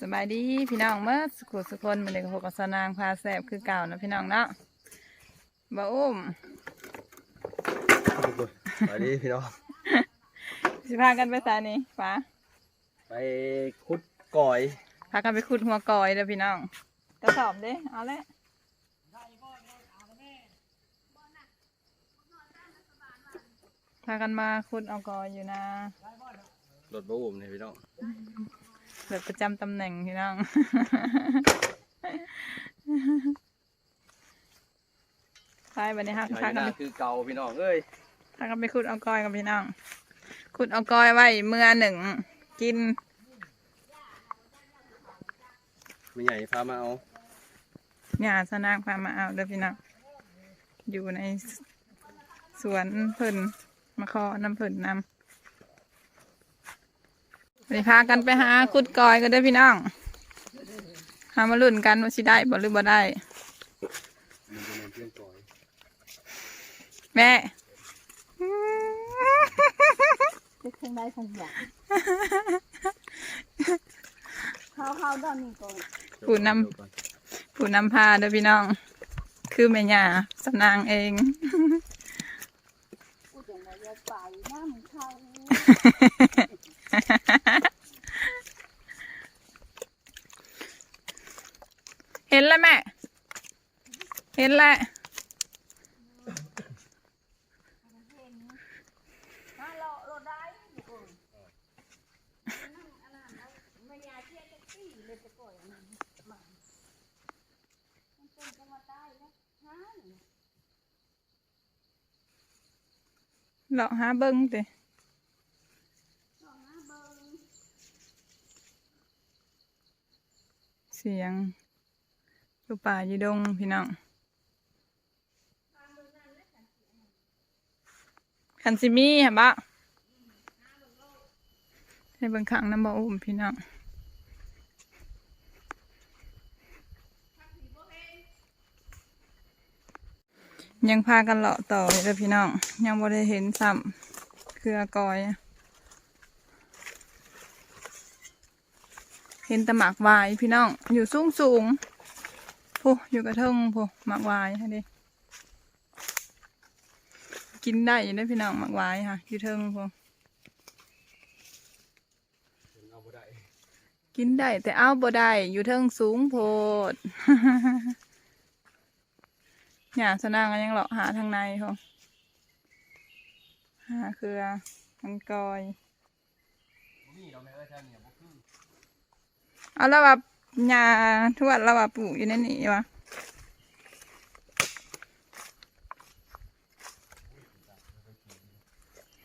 สบายดีพี่น้องเมื่อสุขสุคนมันเลยกับพวกกับสนางพาแสบคือเก่านะพี่น้องเนาะบ่อุ้มไปดิพี่น้องสิพากันไปสานี่ฟ้าไปคุดก่อยพากันไปขุดหัวกอยเด้อพี่น้องกระสอบเด้เอาละพากันมาขุดเอากอยอยู่นะรถบูมนี่พี่น้อง แบบประจำตำแหน่งพี่น้อง ไปบันนี้ฮะไปพาหกันน้าไปคือเก่าพี่น้องเอ้ยพากันไปขุดเอากอยกับพี่น้อง ขุดเอากอยไว้เมื่อหนึ่งกินมีใหญ่พามาเอาหญ้าสนางพามาเอาเด้อพี่น้อง อยู่ในสวนเพิ่นมาขอน้ำเพิ่นนำ ไปพากันไปหาขุดกอยกันเด้อพี่น้องหามาลุ้นกันว่าสิได้บ่หรือบ่ได้มันจะนอนเพื่อนก่อยแม่จะเครื่องได้สักอย่างเขาเขาดอนนี่ก่อนผู้นำผู้นำพาเด้อพี่น้อง คือแม่ย่าสนางเองพูดอย่างไรจะไปน้ามันเข้า เห็ นแล้วแม่ เห็นแล้วมาเลาะเราได้อยู่ก่อนแล้วไม่ยาเที่ยงจะตีเลอยอันนั้นมามันเป็นจะมาตายแล้วฮาะหาเบิ้งติลองนะเบิ้งเสียง อยู่ป่าอยู่ดงพี่น้องคันซิมีฮะบะให้เบิ่งข้งน้ำบ่อุ้มพี่น้องยังพากันเลาะต่อเลยพี่น้อง ยังบ่ได้เห็นซ้ำเครือกอย เห็นตะหมากวายพี่น้อง อยู่สูงสูง ผู้อยู่กระเทิงผู้หมากวายฮะดิกินได้อยู่ได้พี่น้องหมากวายค่ะอยู่เทิงผู้กินได้แต่เอาบ่ได้อยู่เทิงสูงโพดหยาสนางก็ยังเลาะหาทางในพอหาเครือมันกอยเราไม่เอ้ยแท่เนี่ยบ่คือเอาแล้วว่าห ญ้าทวดแล้วว่าปลูกอยู่ในนี้วะ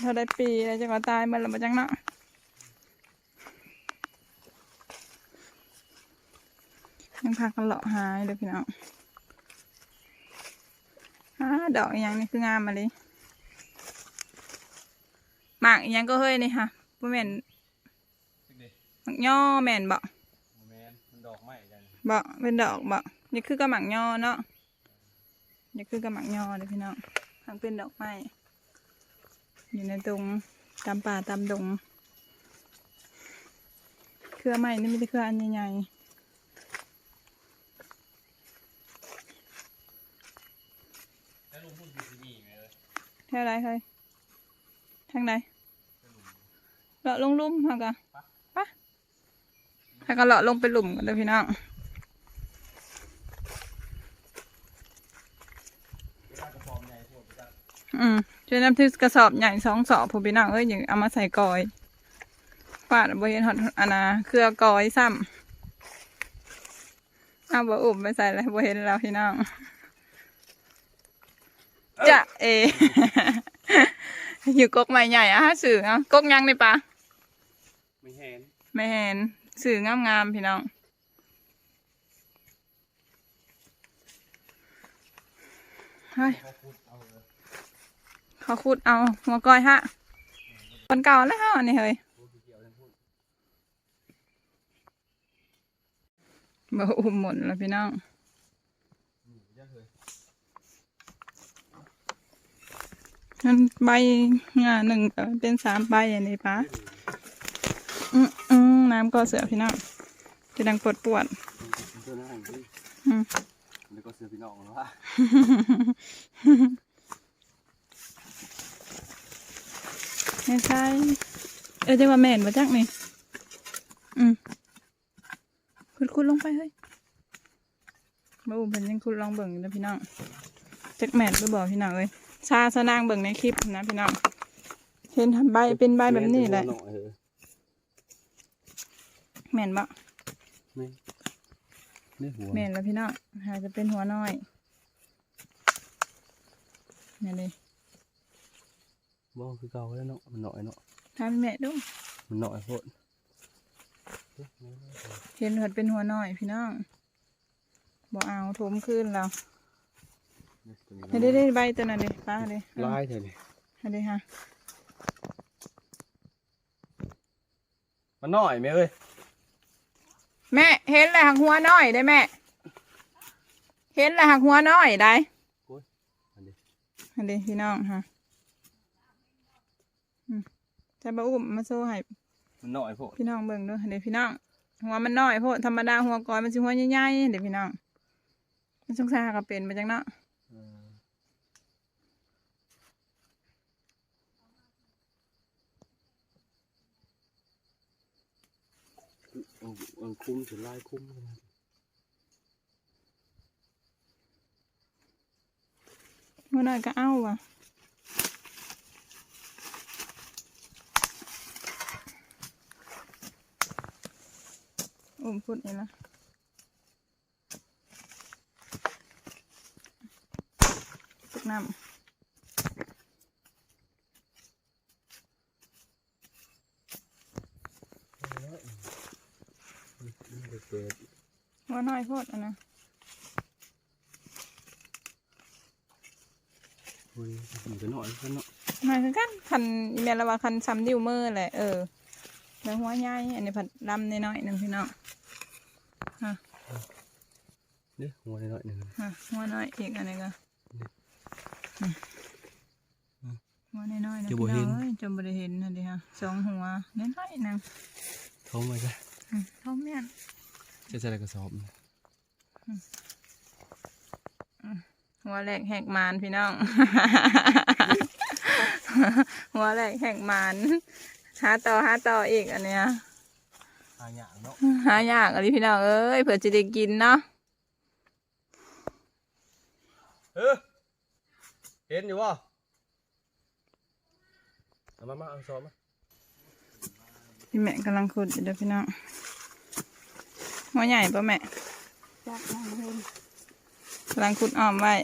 เราได้ปีแล้วจะมาตายเมื่อไรมาจังเนาะยังพากันเลาะหายเลยพี่น้องฮาดอกอย่างนี้คืองามมาเลยหมากอย่างก็เฮ้ยนี่ค่ะบ่แม่นหมักย่อแม่นบ่บ่แม่นมัน ดอกไม้กันบ่เป็นดอกบ่นี่คือกระหมักย่อเนาะนี่คือกระหมักย่อเลยพี่น้องทั้งเป็นดอกไม้อยู่ในตรงตามป่าตามดง เครือไม้นี่ไม่ใช่เครืออันใหญ่แล้วลุงพูดอยู่ที่นี่ไหมเอ้ยๆเท่าไรเคยทางไหนเลาะลงหลุ่มฮะกะปะ ถ้าก็เลาะลงไปหลุมกันเลยพี่น้องเวลากระสอบใหญ่พวกจะอืมช่วยน้ำที่กระสอบใหญ่สองสอบผมพี่น้องเอ้ยอย่างเอามาใส่กอยปาดบริเวณหอดอันนะเครือกอยซ้ำเอาบอุ่มไปใส่เลยบริเห็นแล้วพี่น้องจะเอ อยู่กกใหม่ใหญ่อะฮะสื่อเนาะกกยังในปะไม่เห็นไม่เห็น สื่องามๆพี่น้อง เฮ้ยเขาพูดเอาเลยเขาขุดเอาหัวกอยฮะคนเก่าแล้วฮะอันนี่เฮ้ยเบ่อุ้มหมดแล้วพี่น้องนั่นใบงาหนึ่งเป็นสามใบอันนี้ปะอืมอืม น้ำก็เสือพี่น้องจะดังปวดปวดเสื้อหน้าอย่างนี้อืมแล้วก็เสื้อพี่น้องแล้วว่าไม่ใช่เออจะว่าแม่นมาจักนี่อืมคุณคุณลงไปเฮ้ยมาอุ้มเป็นยังคุณลองเบิ่งอยู่นะพี่น้องจักแม่นหรือบอกพี่น้องเอ้ยชาสนางเบิ่งในคลิปนะพี่น้องเห็นใบเป็นใบแบบนี้แหละเออ แม่นบ่ไม่ไม่หัวแม่นแล้วพี่น้องหาจะเป็นหัวน้อยนี่เลยบ่คือเก่าแล้วเนาะมันหน่อยเนาะทำแม่ดูมันหน่อยโพดเห็นหัดเป็นหัวน้อยพี่น้องบ่เอาโถมขึ้นแล้วให้ได้ได้ใบตัวนั้นเลยป้าเลยลายเถอะนี่ให้ได้ฮะมันหน่อยไหมเอ้ย แม่เห็นแล้วหักหัวน้อยได้แม่ เห็นแล้วหักหัวน้อยได้อันนี้ให้ได้พี่น้องฮะอืมใช้บะอุ้มมาโซ่ให้มันหน่อยโพดพี่น้องเบิ่งด้วยเดี๋ยวพี่น้องหัวมันน้อยโพดธรรมดาหัวก้อยมันสิหัวใหญ่ๆเดี๋ยวพี่น้องมันสงสารก็เป็นไปจังเนาะ เออ เอาเอาคุ้มถึงลายคุ้มกันนะ หัวน้อยก็เอาว่ะอุ้มพูดเองละตุกน้ำ เกิด หัว น้อยโพดอะนะเฮ้ยมันก็หน่อยกันเนาะมาคือกันคันอีเมลละว่าคันซ้ำดิวมือแหละเออแล้วหัวใหญ่อันนี้ผัดลำน้อยๆหนึ่งพี่น้องฮะเด้หัวนิดหน่อยหนึ่งฮะหัวน้อยอีกอันนี้ก็อืมหัวน้อยๆนะพี่น้องเอ้ยจมบริเห็นนะดิฮะสองหัวน้อยๆนะโทรมาจ้ะอืมเท่าเมียนจะจะอะไรกระสอบนะ หัวแหลกแหกมานพี่น้อง หัวแหลกแหกมานหาต่อหาต่ออีกอันเนี้ยหาหยางเนาะหายากอะไรพี่น้องเอ้ยเผื่อจะได้กินเนาะเออเห็นอยู่วะเอามามาเอาสอบมาพี่แม่กำลังขุดอยู่เด้อพี่น้องหัวใหญ่ปะแม่ จักนั่งเห็นกำลังขุดอ้อมไว้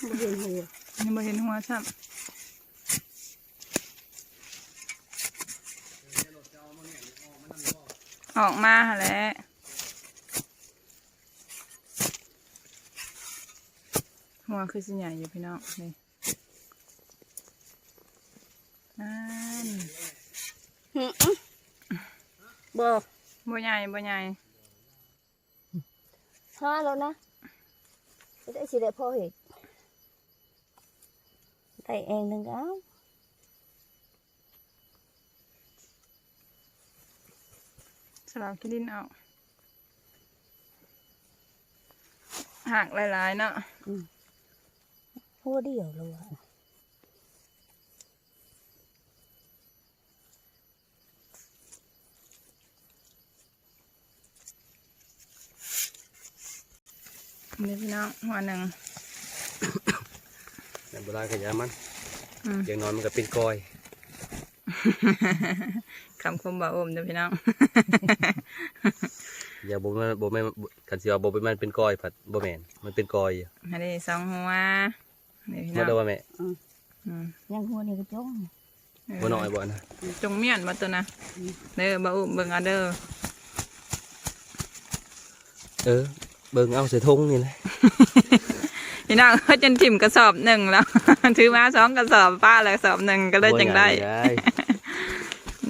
บ่เห็นหัวยังไม่เห็นหัวซ้ำออกมาหาแล้ว หัวคือสิใหญ่อยู่พี่น้องนี่นั่นหึบ่บ่ใหญ่บ่ใหญ่ห้าแล้วนะจะได้สิได้พอเห็ดได้เองหนึ่งเอาสลับกิดินเอาหักหลายๆเนาะ หัวเดียวเลยว่ะนี่พี่น้องหัวหนึ่งแต่โบราณขยามันอืมอย่างน้อยมันก็เป็นกอยคำคมบ่าอมเด้อพี่น้องอย่าบ่แม่นบ่แม่นกันสิว่าบ่เป็นมันเป็นกอยผัดบ่แม่นมันเป็นกอยอยู่อันนี้สองหัว นี่พี่น้มาองเด้อว่าแม่อืมยังหัวนี่ก็จ้องเบ่น้อยบ่นะจงเมียนมาตัวนะเด้อบ่าอมเบิ่งเอาเด้อเออเบิ่งเอาใส่ทงนี่แหละพี่น้องเขาจนถิ่มกระสอบหนึ่งแล้ว ถือมาสองกระสอบป้าเลยกระสอบหนึ่งก็เลยจังได้ บ่ใหญ่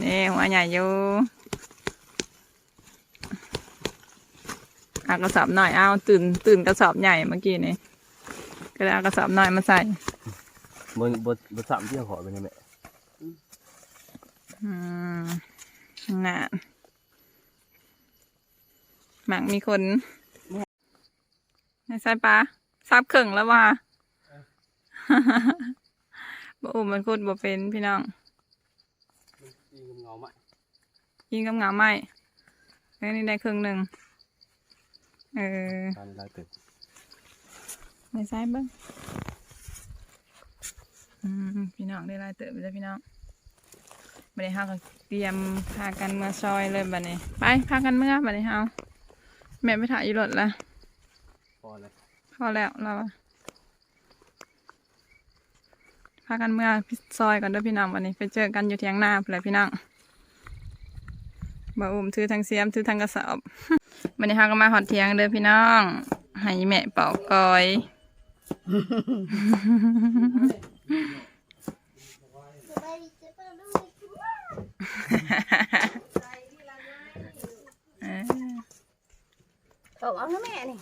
นี่หัวใหญ่อยู่อากระสอบหน่อยเอาตื่นตื่นกระสอบใหญ่เมื่อกี้นี่ ก็เลยเอากระสอบหน่อยมาใส่บนบนบนสามที่ขอไปนี่แม่อืมงานหมักมีคนในสายปลาซับเข่งแล้วว่าบ่อุ้มมันคุดบ่เป็นพี่น้องยิงเงาไหมยิงกับเหงาไหมแล้วนี่ได้ครึ่งหนึ่งเออ การลายเป็ด ในซ้ายเบิ้งอืมพี่น้องได้หลายเติบไปแล้วพี่น้องบัดนี้เฮาก็เตรียมพากันเมื่อซอยเลยบัดนี้ ไปพากันเมื่อบัดนี้เฮาแม่ไปถ่ายอยู่รถละพอเลยพอแล้วเราอะพากันเมื่อพี่ซอยก่อนเด้วยพี่น้องวันนี้ ไปเจอกันอยู่เทียงหน้าพุ่นแหละพี่น้องบ่าวอุ้มถือทางเสียมถือทางกระสอบวันนี้เฮาก็มาหอดเทียงเด้อพี่น้อง ให้แม่เป่ากอย เอาเอานะแม่นี่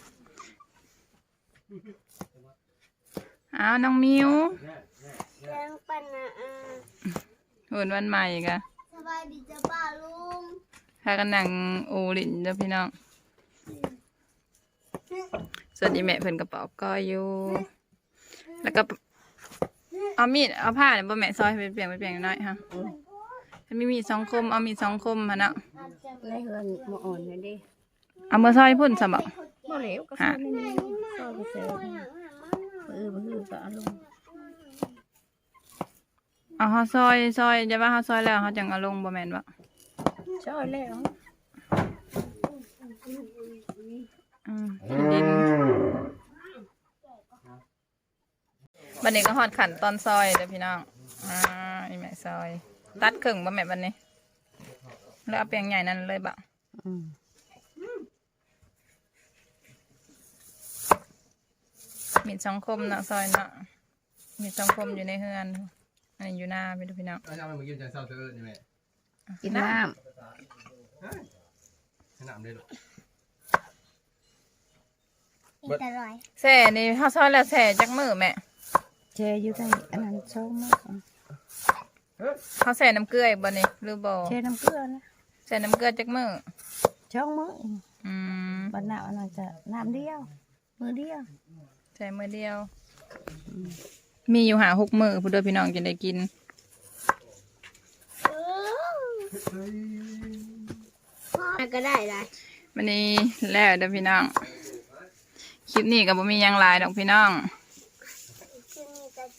เอาน้องมิวแรงปันนะอาหุ่นวันใหม่กะสบายดีจ้ะป้าลุงพากันนั่งอูลินเด้อพี่น้องส่วนอีแม่เพิ่นกระเป๋าก็อยู่ แล้วก็เอามีดเอาผ้าเนี่ยบ่แม่ซอยให้เป็นเปลี่ยนเป็นเปลี่ยนหน่อยฮะถ้ามีมีดสองคมเอามีดสองคมฮะเนาะในเฮือนมาอ่อนเลยดิเอามือซอยพุ่นสมบักบ่เหลวก็ฮะใส่ในนี้ซอยไปเจอเออบ่คือก็เอาลงเอาเฮาซอยซอยจะว่าเฮาซอยแล้วเฮาจังเอาลงบ่แม่นบ่ซอยแล้วอืมดิน บัดนี้ก็ฮอดขันตอนซอยเด้อพี่น้องอ่าอีแม่ซอย ตัดครึ่งบ่แม่บัดนี้ แล้วเอาเปียงใหญ่นั่นเลยบ่อืมมีดสองคมเนาะซอยเนาะมีดสองคมอยู่ในเฮือนอันนี้อยู่หน้าพี่ดูพี่น้องถ้าจะมากินใจเศร้าเธอนี่แม่กินน้ขนาดเลยหรอำกินแต่ลอย แส่นี่เฮาซอยแล้วแส่จักมือแม่ แชร์อยู่ได้อันนั้นช่องมากเฮาแส่น้ำเกลืออีกบ่นี่หรือบ่แชร์น้ำเกลือนะแส่น้ำเกลือจักมือช่องมืออืมบันหนาวอันนั้นจะน้ำเดียว มือเดียวใส่มือเดียว มีอยู่หาหกมือผู้เด้อพี่น้องจะได้กินก็ได้ได้วันนี้แล้วเด้อพี่น้อง คลิปนี้ก็บ่มีหยังหลายดอกพี่น้อง จะมีกะจิลาไป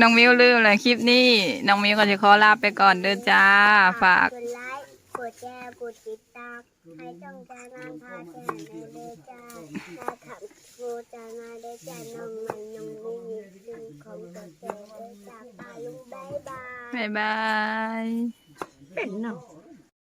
น้องมิวลืมเลยคลิปนี้ น้องมิวก็จะขอลาไปก่อนเด้อจ้า ฝาก กดไลค์ กดแชร์ กดติดตาม ให้ช่องจานาพาแชร์ในเดจ้าถ้าขับโกจานาเดจ้าน้องมันน้องลิมิตซึ่งของกดแชร์เดจ้าปาลุงบายบาย บ๊ายบาย เป็นเนาะ